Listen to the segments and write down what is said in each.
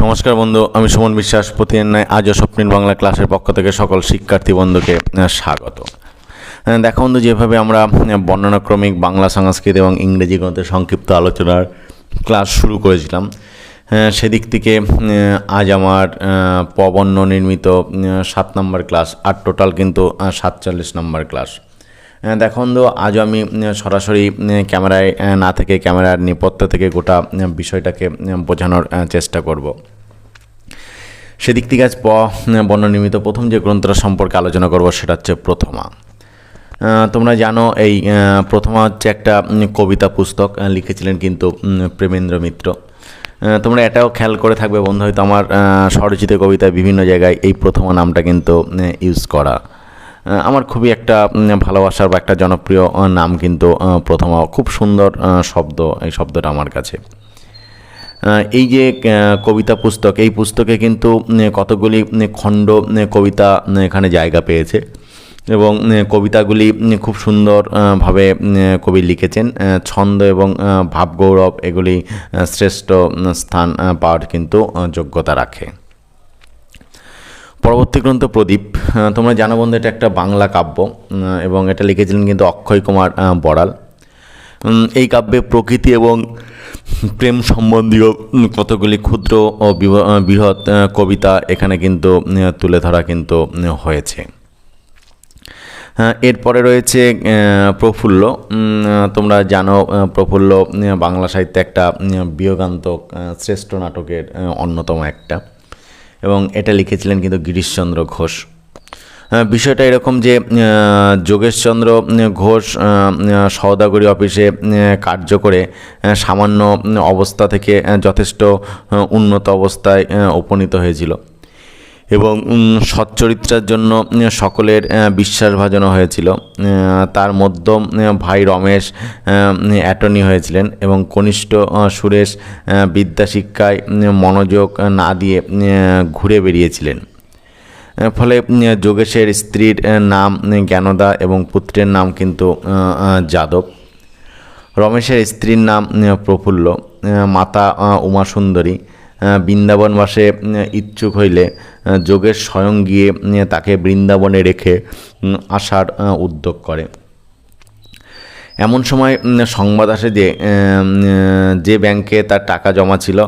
নমস্কার বন্ধু, আমি সুমন বিশ্বাস। প্রতিদিন নয় আজও স্বপ্নীল বাংলা ক্লাসের পক্ষ থেকে সকল শিক্ষার্থী বন্ধুকে স্বাগত। দেখো বন্ধু, যেভাবে আমরা বর্ণনাক্রমিক বাংলা, সংস্কৃত এবং ইংরেজি গণিতের সংক্ষিপ্ত আলোচনার ক্লাস শুরু করেছিলাম সেদিক থেকে আজ আমার পবন্য নির্মিত সাত নম্বর ক্লাস, আর টোটাল কিন্তু সাতচল্লিশ নম্বর ক্লাস। আহ, দেখো বন্ধু আজও আমি সরাসরি ক্যামেরায় না থেকে ক্যামেরার নিপত্য থেকে গোটা বিষয়টাকে বোঝানোর চেষ্টা করব। সেদিক থেকে আজ প বর্ণনির্মিত প্রথম যে গ্রন্থটা সম্পর্কে আলোচনা করব সেটা হচ্ছে প্রথমা। তোমরা জানো এই প্রথমা হচ্ছে একটা কবিতা পুস্তক লিখেছিলেন কিন্তু প্রেমেন্দ্র মিত্র। তোমরা এটাও খেয়াল করে থাকবে বন্ধু হয়তো আমার স্বরচিত কবিতায় বিভিন্ন জায়গায় এই প্রথমা নামটা কিন্তু ইউজ করা। আমার খুবই একটা ভালোবাসার বা একটা জনপ্রিয় নাম কিন্তু প্রথমা খুব সুন্দর শব্দ এই শব্দটা আমার কাছে। এই যে কবিতা পুস্তক এই পুস্তকে কিন্তু কতগুলি খণ্ড কবিতা এখানে জায়গা পেয়েছে। এবং কবিতাগুলি খুব সুন্দর আহ, ভাবে উম, কবি লিখেছেন। ছন্দ এবং ভাবগৌরব এগুলি শ্রেষ্ঠ স্থান পাওয়ার কিন্তু যোগ্যতা রাখে। পরবর্তী গ্রন্থ প্রদীপ তোমরা জানো বন্ধু এটা একটা বাংলা কাব্য এবং এটা লিখেছিলেন কিন্তু অক্ষয় কুমার বড়াল। এই কাব্যে প্রকৃতি এবং প্রেম সম্বন্ধীয় কতগুলি ক্ষুদ্র ও বৃহৎ কবিতা এখানে কিন্তু তুলে ধরা কিন্তু হয়েছে। হ্যাঁ, এরপরে রয়েছে প্রফুল্ল। তোমরা জানো প্রফুল্ল বাংলা সাহিত্যে একটা বিয়োগান্তক শ্রেষ্ঠ নাটকের অন্যতম একটা। এবং এটা লিখেছিলেন কিন্তু গিরিশচন্দ্র ঘোষ। বিষয়টা এরকম যে যোগেশচন্দ্র ঘোষ সওদাগরি অফিসে কার্য করে সামান্য অবস্থা থেকে যথেষ্ট উন্নত অবস্থায় উপনীত হয়েছিল। এবং সচ্চরিত্রার জন্য সকলের বিশ্বাসভাজনও হয়েছিল। তার মধ্যম ভাই রমেশ অ্যাটর্নি হয়েছিলেন এবং কনিষ্ঠ সুরেশ বিদ্যাশিক্ষায় মনোযোগ না দিয়ে ঘুরে বেরিয়েছিলেন ফলে যোগেশের স্ত্রীর নাম জ্ঞানদা এবং পুত্রের নাম কিন্তু যাদব। রমেশের স্ত্রীর নাম প্রফুল্ল। মাতা উমাসুন্দরী। বৃন্দাবনবাসে ইচ্ছুক হইলে যোগেশ স্বয়ং গিয়ে তাকে বৃন্দাবনে রেখে আসার উদ্যোগ করে। এমন সময় সংবাদ আসে যে যে ব্যাংকে তার টাকা জমা ছিল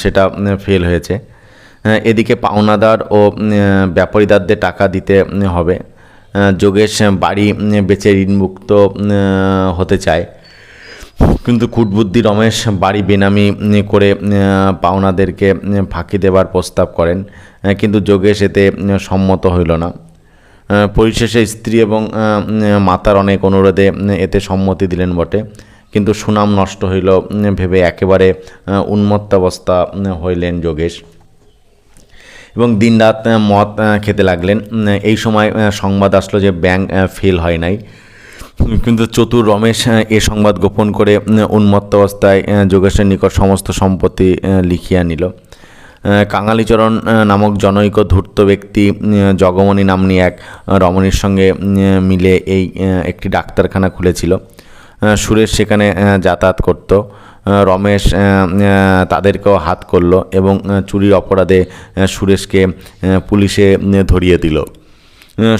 সেটা ফেল হয়েছে। এদিকে পাওনাদার ও ব্যাপারীদারদের টাকা দিতে হবে। যোগেশ বাড়ি বেচে ঋণমুক্ত হতে চায়। কিন্তু কুটবুদ্ধি রমেশ বাড়ি বেনামি করে পাওনাদেরকে ফাঁকি দেবার প্রস্তাব করেন কিন্তু যোগেশ এতে সম্মত হইল না। পরিশেষে স্ত্রী এবং মাতার অনেক অনুরোধে এতে সম্মতি দিলেন বটে। কিন্তু সুনাম নষ্ট হইল ভেবে একেবারে উন্মত্তাবস্থা হইলেন যোগেশ। এবং দিনরাত মদ খেতে লাগলেন। এই সময় সংবাদ আসলো যে ব্যাংক ফেল হয় নাই। কিন্তু চতুর রমেশ এ সংবাদ গোপন করে উন্মত্ত অবস্থায় যোগেশের নিকট সমস্ত সম্পত্তি লিখিয়া নিল। কাঙালিচরণ নামক জনৈক ধূর্ত ব্যক্তি জগমণি নামনি এক রমণীর সঙ্গে মিলে এই একটি ডাক্তারখানা খুলেছিল। সুরেশ সেখানে যাতায়াত করত। রমেশ তাদেরকেও হাত করল এবং চুরির অপরাধে সুরেশকে পুলিশে ধরিয়ে দিল।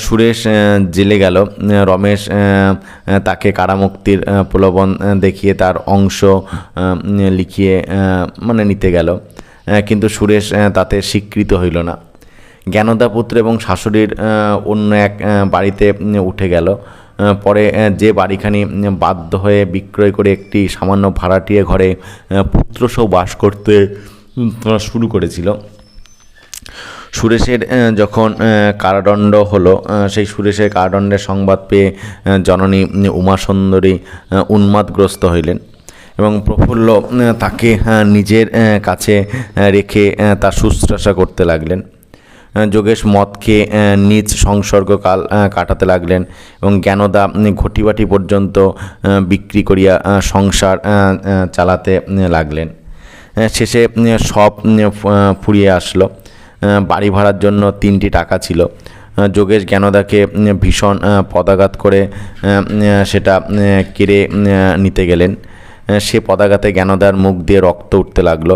সুরেশ জেলে গেল। রমেশ তাকে কারামুক্তির প্রলোভন দেখিয়ে তার অংশ লিখিয়ে মানে নিতে গেল। কিন্তু সুরেশ তাতে স্বীকৃত হইল না। জ্ঞানদা পুত্র এবং শাশুড়ির অন্য এক বাড়িতে উঠে গেল। পরে যে বাড়িখানি বাধ্য হয়ে বিক্রয় করে একটি সামান্য ভাড়াটিয়ে ঘরে পুত্রসহ বাস করতে শুরু করেছিল। সুরেশের যখন কারাদণ্ড হলো সেই সুরেশের কারাদণ্ডের সংবাদ পেয়ে জননী উম, উমাসুন্দরী উন্মাদগ্রস্ত হইলেন এবং প্রফুল্ল তাকে নিজের কাছে রেখে তার শুশ্রূষা করতে লাগলেন। যোগেশ মদ খেয়ে নিজ সংসর্গকাল কাটাতে লাগলেন এবং জ্ঞানদা ঘটিবাটি পর্যন্ত বিক্রি করিয়া সংসার চালাতে লাগলেন। শেষে সব ফুরিয়ে আসলো। বাড়ি ভাড়ার জন্য তিনটি টাকা ছিল। যোগেশ জ্ঞানদাকে ভীষণ পদাঘাত করে সেটা কেড়ে নিতে গেলেন। সে পদাঘাতে জ্ঞানদার মুখ দিয়ে রক্ত উঠতে লাগল।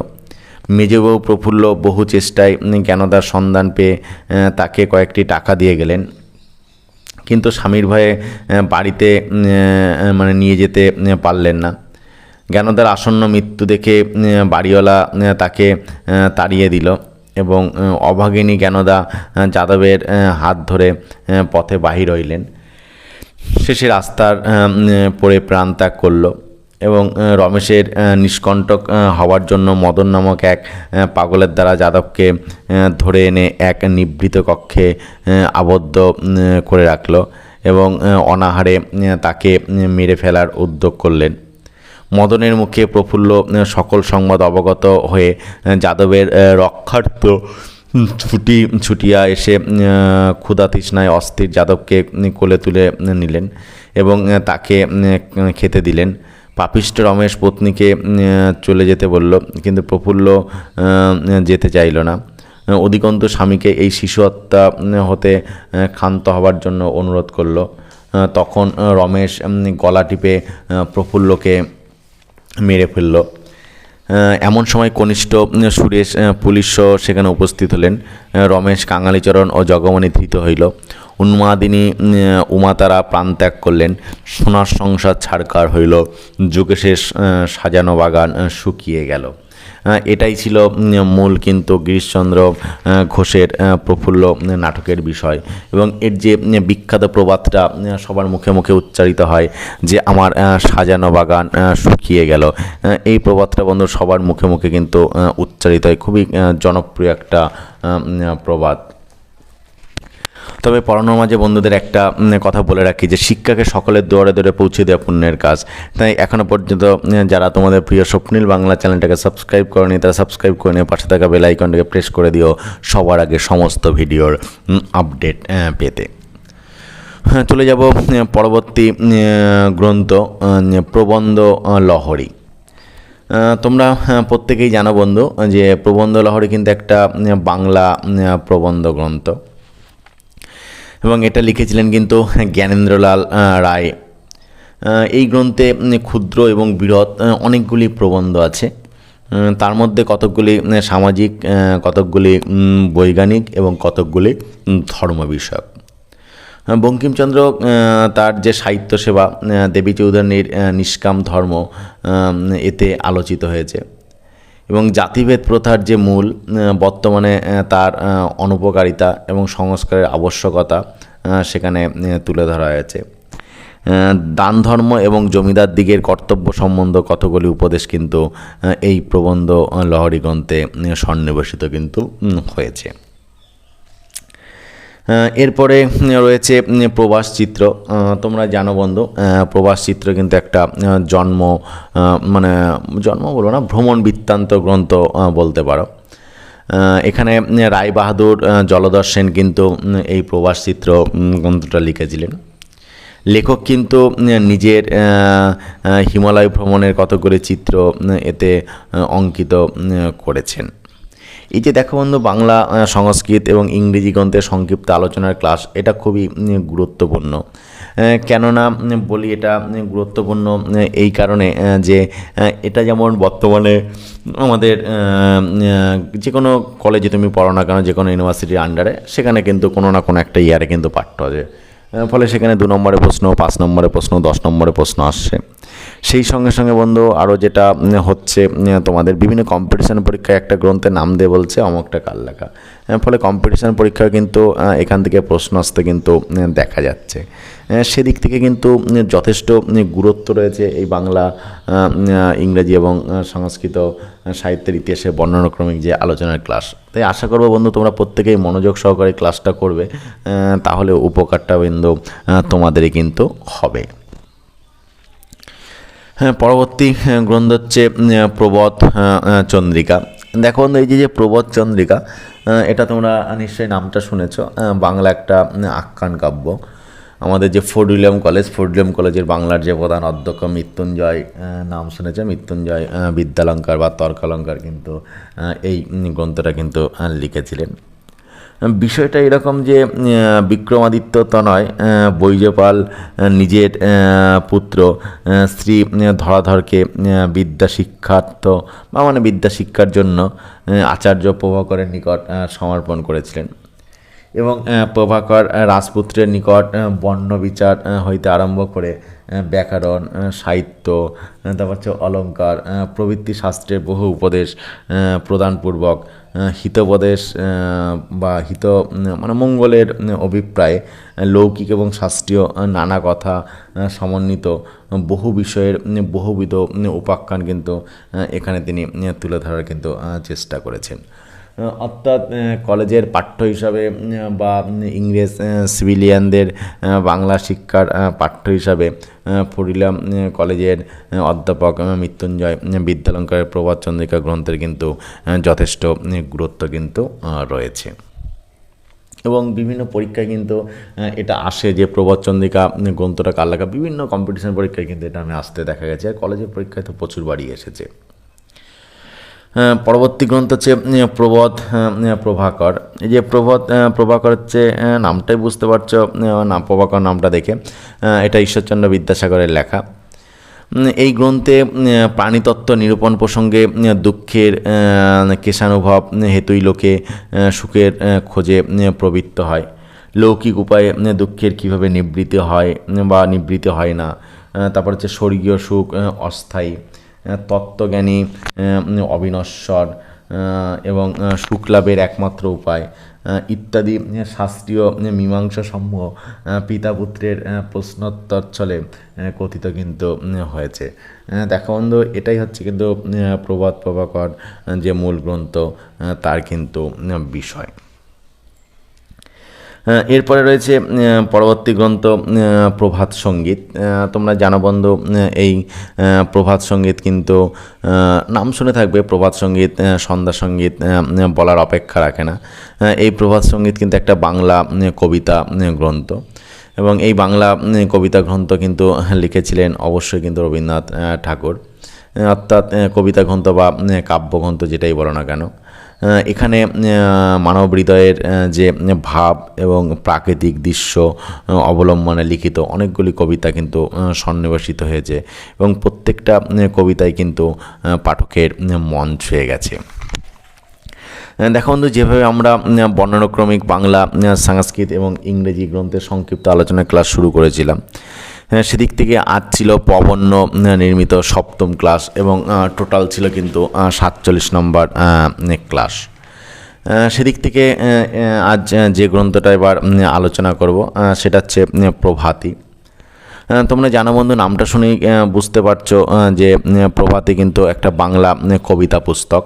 মেজবউ প্রফুল্ল বহু চেষ্টায় জ্ঞানদার সন্ধান পেয়ে তাকে কয়েকটি টাকা দিয়ে গেলেন। কিন্তু স্বামীর ভয়ে বাড়িতে মানে নিয়ে যেতে পারলেন না। জ্ঞানদার আসন্ন মৃত্যু দেখে বাড়িওয়ালা তাকে তাড়িয়ে দিল। এবং অভাগিনী জ্ঞানদা যাদবের হাত ধরে পথে বাহির হইলেন। শেষে রাস্তার পড়ে প্রাণ ত্যাগ করল এবং রমেশের নিষ্কণ্টক হওয়ার জন্য মদন নামক এক পাগলের দ্বারা যাদবকে ধরে এনে এক নিবৃত কক্ষে আবদ্ধ করে রাখল এবং অনাহারে তাকে মেরে ফেলার উদ্যোগ করলেন। মদনের মুখে প্রফুল্ল সকল সংবাদ অবগত হয়ে যাদবের রক্ষার্থ ছুটি, ছুটিয়া এসে ক্ষুধা তৃষ্ণায় অস্থির যাদবকে কোলে তুলে নিলেন এবং তাকে খেতে দিলেন। পাপিষ্ট রমেশ পত্নীকে চলে যেতে বলল, কিন্তু প্রফুল্ল যেতে চাইল না। অধিকন্ত স্বামীকে এই শিশু হত্যা হতে ক্ষান্ত হবার জন্য অনুরোধ করল। তখন রমেশ গলা টিপে প্রফুল্লকে মেরে ফেলল। এমন সময় কনিষ্ঠ সুরেশ পুলিশ পুলিশও সেখানে উপস্থিত হলেন। রমেশ, কাঙালিচরণ ও জগমণি ধৃত হইল। উন্মাদিনী উমাতারা প্রাণ ত্যাগ করলেন। সোনার সংসার ছাড়কার হইল। যুগেশের সাজানো বাগান শুকিয়ে গেল। এটাই ছিল মূল কিন্তু গিরিশচন্দ্র ঘোষের প্রফুল্ল নাটকের বিষয়। এবং এর যে বিখ্যাত প্রবাদটা সবার মুখে মুখে উচ্চারিত হয় যে, আমার সাজানো বাগান শুকিয়ে গেল। এই প্রবাদটা বন্ধু সবার মুখে মুখে কিন্তু উচ্চারিত হয়। খুবই জনপ্রিয় একটা প্রবাদ। তবে পড়ানোর মাঝে বন্ধুদের একটা কথা বলে রাখি যে শিক্ষাকে সকলের দুয়ারে দুয়ারে পৌঁছে দেওয়া পুণ্যের কাজ। তাই এখনও পর্যন্ত যারা তোমাদের প্রিয় স্বপ্নীল বাংলা চ্যানেলটাকে সাবস্ক্রাইব করেনি তারা সাবস্ক্রাইব করে নিয়ে পাশে থাকা বেল আইকনটাকে প্রেস করে দিও সবার আগে সমস্ত ভিডিওর আপডেট পেতে। হ্যাঁ চলে যাব পরবর্তী গ্রন্থ প্রবন্ধ লহরী। তোমরা আহ, প্রত্যেকেই জানো বন্ধু যে প্রবন্ধ লহরী কিন্তু একটা বাংলা প্রবন্ধ গ্রন্থ। এবং এটা লিখেছিলেন কিন্তু জ্ঞানেন্দ্রলাল রায়। এই গ্রন্থে ক্ষুদ্র এবং বৃহৎ অনেকগুলি প্রবন্ধ আছে। তার মধ্যে কতকগুলি সামাজিক কতকগুলি বৈজ্ঞানিক এবং কতকগুলি ধর্ম বিষয়ক বঙ্কিমচন্দ্র তার যে সাহিত্য সেবা দেবী চৌধুরীর নিষ্কাম ধর্ম এতে আলোচিত হয়েছে। এবং জাতিভেদ প্রথার যে মূল বর্তমানে তার অনুপকারিতা এবং সংস্কারের আবশ্যকতা সেখানে তুলে ধরা হয়েছে। দান ধর্ম এবং জমিদার দিগের কর্তব্য সম্বন্ধ কতগুলি উপদেশ কিন্তু এই প্রবন্ধ লহরী গ্রন্থে সন্নিবেশিত কিন্তু হয়েছে। এরপরে রয়েছে প্রবাস চিত্র। তোমরা জানো বন্ধু প্রবাস চিত্র কিন্তু একটা জন্ম মানে জন্ম বলব না, ভ্রমণ বৃত্তান্ত গ্রন্থ বলতে পারো। এখানে রায় বাহাদুর জলধর সেন কিন্তু এই প্রবাস চিত্র গ্রন্থটা লিখেছিলেন। লেখক কিন্তু নিজের হিমালয় ভ্রমণের কতগুলি চিত্র এতে অঙ্কিত করেছেন। এই যে দেখো বন্ধু, বাংলা সংস্কৃত এবং ইংরেজি গ্রন্থের সংক্ষিপ্ত আলোচনার ক্লাস, এটা খুবই গুরুত্বপূর্ণ। কেননা বলি এটা গুরুত্বপূর্ণ এই কারণে যে এটা যেমন বর্তমানে আমাদের যে কোনো কলেজে তুমি পড়ো না কেন, যে কোনো ইউনিভার্সিটির আন্ডারে সেখানে কিন্তু কোনো না কোনো একটা ইয়ারে কিন্তু পাঠ্য আছে। ফলে সেখানে দু নম্বরে প্রশ্ন, পাঁচ নম্বরে প্রশ্ন, দশ নম্বরে প্রশ্ন আসছে। সেই সঙ্গে সঙ্গে বন্ধু আরও যেটা হচ্ছে তোমাদের বিভিন্ন কম্পিটিশান পরীক্ষায় একটা গ্রন্থে নাম দিয়ে বলছে, অমুকটা কাল লেখা? ফলে কম্পিটিশান পরীক্ষায় কিন্তু এখান থেকে প্রশ্ন আসতে কিন্তু দেখা যাচ্ছে। সেদিক থেকে কিন্তু যথেষ্ট গুরুত্ব রয়েছে এই বাংলা ইংরেজি এবং সংস্কৃত সাহিত্যের ইতিহাসের বর্ণনাক্রমিক যে আলোচনার ক্লাস। তাই আশা করব বন্ধু তোমরা প্রত্যেকেই মনোযোগ সহকারে ক্লাসটা করবে তাহলে উপকারটা বিন্দু তোমাদেরই কিন্তু হবে। হ্যাঁ পরবর্তী গ্রন্থ হচ্ছে আহ, চন্দ্রিকা। দেখো বন্ধু, এই যে প্রবধ চন্দ্রিকা এটা তোমরা নিশ্চয়ই নামটা শুনেছ বাংলা একটা আখ্যান কাব্য। আমাদের যে Fort William college Fort William কলেজের বাংলার যে প্রধান অধ্যক্ষ মৃত্যুঞ্জয় নাম শুনেছে মৃত্যুঞ্জয় বিদ্যালঙ্কার বা তর্কালঙ্কার কিন্তু এই গ্রন্থটা কিন্তু লিখেছিলেন। বিষয়টা এরকম যে বিক্রমাদিত্য তনয় আহ, বৈজপাল নিজের পুত্র শ্রী ধরাধরকে বিদ্যা শিক্ষার্থ বা মানে বিদ্যা শিক্ষার জন্য আচার্য প্রভাকরের নিকট সমর্পণ করেছিলেন। এবং প্রভাকর রাজপুত্রের নিকট বর্ণ বিচার হইতে আরম্ভ করে ব্যাকরণ সাহিত্য তারপর হচ্ছে অলঙ্কার প্রভৃতি শাস্ত্রের বহু উপদেশ প্রদানপূর্বক হিতোপদেশ বা হিত মানে মঙ্গলের অভিপ্রায়ে লৌকিক এবং শাস্ত্রীয় নানা কথা সমন্বিত বহু বিষয়ের বহুবিধ উপাখ্যান কিন্তু এখানে তিনি তুলে ধরার কিন্তু চেষ্টা করেছেন। অর্থাৎ কলেজের পাঠ্য হিসাবে বা ইংরেজ সিভিলিয়ানদের বাংলা শিক্ষার পাঠ্য হিসাবে পড়িলাম কলেজের অধ্যাপক মৃত্যুঞ্জয় বিদ্যালঙ্কারের প্রভাত চন্দ্রিকা গ্রন্থের কিন্তু যথেষ্ট গুরুত্ব কিন্তু রয়েছে। এবং বিভিন্ন পরীক্ষায় কিন্তু এটা আসে যে প্রবচন্দিকা গ্রন্থটা কার লেখা, বিভিন্ন কম্পিটিশন পরীক্ষায় কিন্তু এটা আমি আসতে দেখা গেছে। আর কলেজের পরীক্ষায় তো প্রচুর বাড়ি এসেছে। পরবর্তী গ্রন্থ হচ্ছে প্রবোধ প্রভাকর। এই যে প্রবোধ প্রভাকর হচ্ছে নামটাই বুঝতে পারছ নাম, প্রভাকর নামটা দেখে। এটা ঈশ্বরচন্দ্র বিদ্যাসাগরের লেখা। এই গ্রন্থে প্রাণীতত্ত্ব নিরূপণ প্রসঙ্গে দুঃখের কেশানুভব হেতুই লোকে সুখের খোঁজে প্রবৃত্ত হয়। লৌকিক উপায়ে দুঃখের কীভাবে নিবৃত্তি হয় বা নিবৃত্তি হয় না। তারপর হচ্ছে স্বর্গীয় সুখ অস্থায়ী। তত্ত্বজ্ঞানী অবিনশ্বর এবং আহ, সুখ লাভের একমাত্র উপায় ইত্যাদি শাস্ত্রীয় মীমাংসা সমূহ পিতা পুত্রের প্রশ্নোত্তর ছলে কথিত কিন্তু হয়েছে। দেখো বন্ধু এটাই হচ্ছে কিন্তু প্রবাদ প্রভাকর যে মূল গ্রন্থ তার কিন্তু বিষয়। এরপরে রয়েছে পরবর্তী গ্রন্থ প্রভাত সংগীত। তোমরা জানো বন্ধু এই প্রভাত সংগীত কিন্তু নাম শুনে থাকবে, প্রভাত সংগীত সন্ধ্যা সংগীত বলার অপেক্ষা রাখে না। এই প্রভাত সংগীত কিন্তু একটা বাংলা কবিতা গ্রন্থ। এবং এই বাংলা কবিতা গ্রন্থ কিন্তু লিখেছিলেন অবশ্যই কিন্তু রবীন্দ্রনাথ ঠাকুর। অর্থাৎ কবিতা গ্রন্থ বা কাব্যগ্রন্থ যেটাই বলো না কেন এখানে মানব হৃদয়ের যে ভাব এবং প্রাকৃতিক দৃশ্য অবলম্বনে লিখিত অনেকগুলি কবিতা কিন্তু সন্নিবেশিত হয়েছে এবং প্রত্যেকটা কবিতায় কিন্তু পাঠকের মন ছুঁয়ে গেছে। দেখো বন্ধু, যেভাবে আমরা বর্ণানুক্রমিক বাংলা সংস্কৃত এবং ইংরেজি গ্রন্থের সংক্ষিপ্ত আলোচনা ক্লাস শুরু করেছিলাম সেদিক থেকে আজ ছিল পবন্য উম, নির্মিত সপ্তম ক্লাস এবং টোটাল ছিল কিন্তু সাতচল্লিশ নম্বর ক্লাস সেদিক থেকে আজ যে গ্রন্থটা এবার আলোচনা করব সেটা হচ্ছে প্রভাতী। তোমরা জানো বন্ধু নামটা শুনেই বুঝতে পারছ যে প্রভাতী কিন্তু একটা বাংলা কবিতা পুস্তক।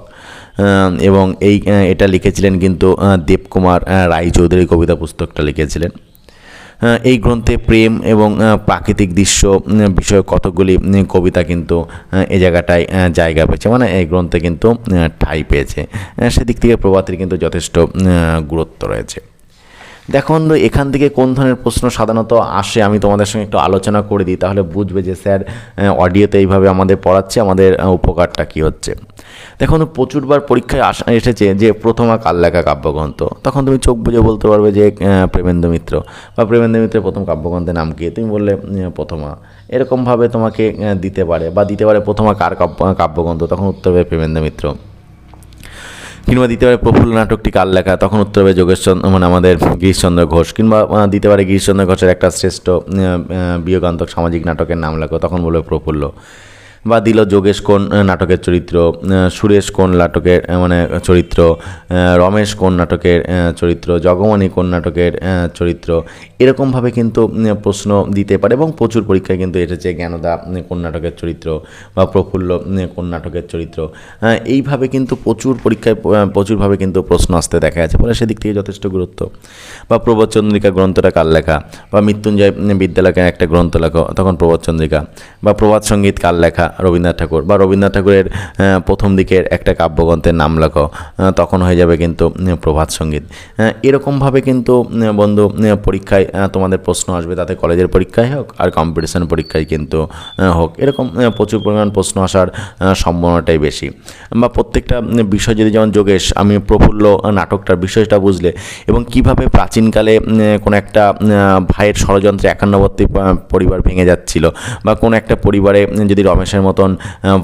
এবং এই এটা লিখেছিলেন কিন্তু দেবকুমার রায়চৌধুরী কবিতা পুস্তকটা লিখেছিলেন। এই গ্রন্থে প্রেম এবং প্রাকৃতিক দৃশ্য বিষয়ে কতগুলি কবিতা কিন্তু এই জায়গাটায় জায়গা পেয়েছে। মানে এই গ্রন্থে কিন্তু ঠাঁই পেয়েছে। সেদিক থেকে প্রভাতের কিন্তু যথেষ্ট গুরুত্ব রয়েছে। দেখো বন্ধু, এখান থেকে কোন ধরনের প্রশ্ন সাধারণত আসে আমি তোমাদের সঙ্গে একটু আলোচনা করে দিই। তাহলে বুঝবে যে স্যার অডিওতে এইভাবে আমাদের পড়াচ্ছে, আমাদের উপকারটা কী হচ্ছে। দেখো বন্ধু, প্রচুরবার পরীক্ষায় আসা এসেছে যে প্রথমা কাল লেখা কাব্যগ্রন্থ? তখন তুমি চোখ বুঝে বলতে পারবে যে প্রেমেন্দ্র মিত্র। বা প্রেমেন্দ্র মিত্রের প্রথম কাব্যগ্রন্থের নাম কি? তুমি বললে প্রথমা। এরকমভাবে তোমাকে দিতে পারে বা দিতে পারে প্রথমা কার কাব্য কাব্যগ্রন্থ? তখন উত্তর হবে প্রেমেন্দ্র মিত্র। কিংবা দিতে পারে প্রফুল্ল নাটকটি কার লেখা? তখন উত্তর হবে যোগেশচন্দ্র মানে আমাদের গিরিশচন্দ্র ঘোষ। কিংবা দিতে পারে গিরিশচন্দ্র ঘোষের একটা শ্রেষ্ঠ বিয়োগান্তক সামাজিক নাটকের নাম লেখো। তখন বলবে প্রফুল্ল। বা দিল যোগেশ কোন নাটকের চরিত্র সুরেশ কোন নাটকের মানে চরিত্র রমেশ কোন নাটকের চরিত্র জগমণি কোন নাটকের চরিত্র এরকমভাবে কিন্তু প্রশ্ন দিতে পারে এবং প্রচুর পরীক্ষায় কিন্তু এসেছে জ্ঞানদা কোন নাটকের চরিত্র বা প্রফুল্ল কোন নাটকের চরিত্র। এইভাবে কিন্তু প্রচুর পরীক্ষায় প্রচুরভাবে কিন্তু প্রশ্ন আসতে দেখা যাচ্ছে ফলে সেদিক থেকে যথেষ্ট গুরুত্ব। বা প্রবোধচন্দ্রিকা গ্রন্থটা কার লেখা? বা মৃত্যুঞ্জয় উম, বিদ্যালয়ের একটা গ্রন্থ লেখো তখন প্রবোধচন্দ্রিকা বা প্রভাত সংগীত কার লেখা? রবীন্দ্রনাথ ঠাকুর বা রবীন্দ্রনাথ ঠাকুরের প্রথম দিকের একটা কাব্যগ্রন্থের নাম লেখো তখন হয়ে যাবে কিন্তু প্রভাত সংগীত। এরকমভাবে কিন্তু বন্ধু পরীক্ষায় তোমাদের প্রশ্ন আসবে, তাতে কলেজের পরীক্ষায় হোক আর কম্পিটিশন পরীক্ষায় কিন্তু হোক। এরকম প্রচুর পরিমাণ প্রশ্ন আসার সম্ভাবনাটাই বেশি। বা প্রত্যেকটা বিষয় যদি যেমন যোগেশ, আমি প্রফুল্ল নাটকটার বিষয়টা বুঝলে এবং কীভাবে প্রাচীনকালে কোনো একটা ভাইয়ের ষড়যন্ত্রে একান্নবর্তী পরিবার ভেঙে যাচ্ছিল বা কোনো একটা পরিবারে যদি রমেশের মতন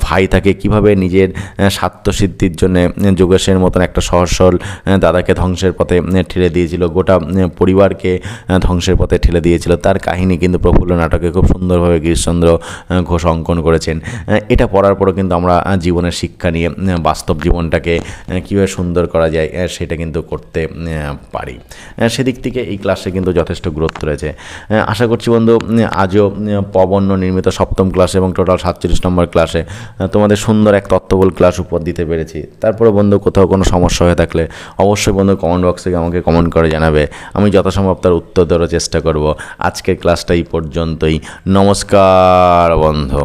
ভাই থাকে, কীভাবে নিজের স্বার্থসিদ্ধির জন্য যোগেশের মতন একটা সহজ সরল দাদাকে ধ্বংসের পথে ঠেলে দিয়েছিল, গোটা পরিবারকে ধ্বংসের পথে ঠেলে দিয়েছিল। তার কাহিনী কিন্তু প্রফুল্ল নাটকে খুব সুন্দরভাবে গিরিশচন্দ্র ঘোষ অঙ্কন করেছেন। এটা পড়ার পরও কিন্তু আমরা জীবনের শিক্ষা নিয়ে বাস্তব জীবনটাকে কীভাবে সুন্দর করা যায় সেটা কিন্তু করতে পারি। সেদিক থেকে এই ক্লাসে কিন্তু যথেষ্ট গুরুত্ব রয়েছে। আশা করছি বন্ধু আজও পবন্য নির্মিত সপ্তম ক্লাস এবং টোটাল সাতচল্লিশ নম্বর ক্লাসে তোমাদের সুন্দর এক তত্ত্ববল ক্লাস উপর দিতে পেরেছি। তারপরে বন্ধু, কোথাও কোনো সমস্যা হয়ে থাকলে অবশ্যই বন্ধু কমেন্ট বক্সে আমাকে কমেন্ট করে জানাবে। আমি যথাসম্ভব তার উত্তর দেওয়ার চেষ্টা করব। আজকের ক্লাসটা এই পর্যন্তই। নমস্কার বন্ধু।